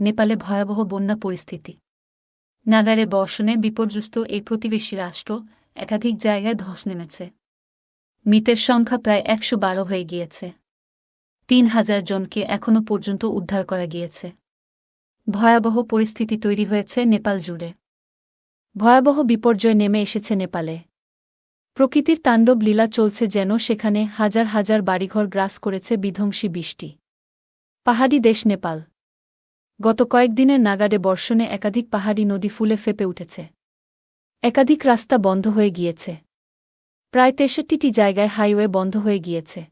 নেপালে ভয়াবহ বন্যা পরিস্থিতি। নাগারে বর্ষণে বিপর্যস্ত এই প্রতিবেশী রাষ্ট্র একাধিক জায়গায় ধস নেমেছে। মৃতের সংখ্যা প্রায় একশো বারো হয়ে গিয়েছে। তিন হাজার জনকে এখনও পর্যন্ত উদ্ধার করা গিয়েছে। ভয়াবহ পরিস্থিতি তৈরি হয়েছে নেপাল জুড়ে। ভয়াবহ বিপর্যয় নেমে এসেছে নেপালে। প্রকৃতির তাণ্ডব লীলা চলছে যেন সেখানে হাজার হাজার বাড়িঘর গ্রাস করেছে বিধ্বংসী বৃষ্টি। পাহাড়ি দেশ নেপাল। গত কয়েকদিনের নাগাডে বর্ষণে একাধিক পাহাড়ি নদী ফুলে ফেপে উঠেছে। একাধিক রাস্তা বন্ধ হয়ে গিয়েছে। প্রায় তেষট্টিটি জায়গায় হাইওয়ে বন্ধ হয়ে গিয়েছে।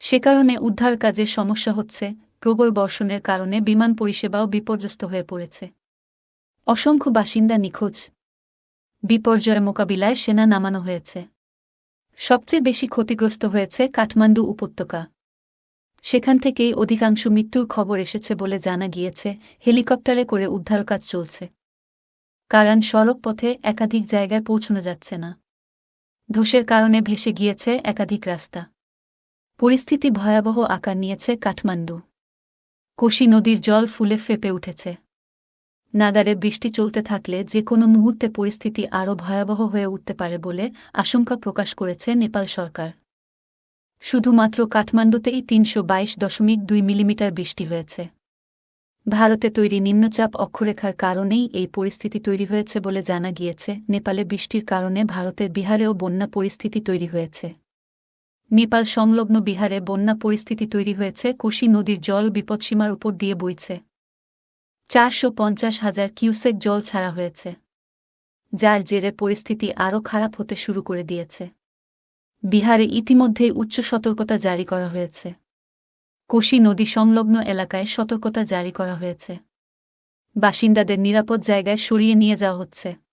সে কারণে উদ্ধার কাজে সমস্যা হচ্ছে, প্রবল বর্ষণের কারণে বিমান পরিষেবাও বিপর্যস্ত হয়ে পড়েছে। অসংখ্য বাসিন্দা নিখোঁজ। বিপর্যয় মোকাবিলায় সেনা নামানো হয়েছে। সবচেয়ে বেশি ক্ষতিগ্রস্ত হয়েছে কাঠমান্ডু উপত্যকা। সেখান থেকেই অধিকাংশ মৃত্যুর খবর এসেছে বলে জানা গিয়েছে, হেলিকপ্টারে করে উদ্ধার কাজ চলছে। কারণ সড়ক পথে একাধিক জায়গায় পৌঁছানো যাচ্ছে না। ধসের কারণে ভেসে গিয়েছে একাধিক রাস্তা। পরিস্থিতি ভয়াবহ আকার নিয়েছে কাঠমান্ডু। কোশি নদীর জল ফুলে ফেপে উঠেছে। নাগারে বৃষ্টি চলতে থাকলে যে কোনো মুহূর্তে পরিস্থিতি আরও ভয়াবহ হয়ে উঠতে পারে বলে আশঙ্কা প্রকাশ করেছে নেপাল সরকার। শুধুমাত্র কাঠমান্ডুতেই তিনশো বাইশ দশমিক দুই মিলিমিটার বৃষ্টি হয়েছে। ভারতে তৈরি নিম্নচাপ অক্ষরেখার কারণেই এই পরিস্থিতি তৈরি হয়েছে বলে জানা গিয়েছে। নেপালে বৃষ্টির কারণে ভারতের বিহারেও বন্যা পরিস্থিতি তৈরি হয়েছে। নেপাল সংলগ্ন বিহারে বন্যা পরিস্থিতি তৈরি হয়েছে, কোশি নদীর জল বিপদসীমার উপর দিয়ে বইছে। চারশো পঞ্চাশ হাজার কিউসেক জল ছাড়া হয়েছে, যার জেরে পরিস্থিতি আরও খারাপ হতে শুরু করে দিয়েছে। বিহারে ইতিমধ্যেই উচ্চ সতর্কতা জারি করা হয়েছে। কোশি নদী সংলগ্ন এলাকায় সতর্কতা জারি করা হয়েছে। বাসিন্দাদের নিরাপদ জায়গায় সরিয়ে নিয়ে যাওয়া হচ্ছে।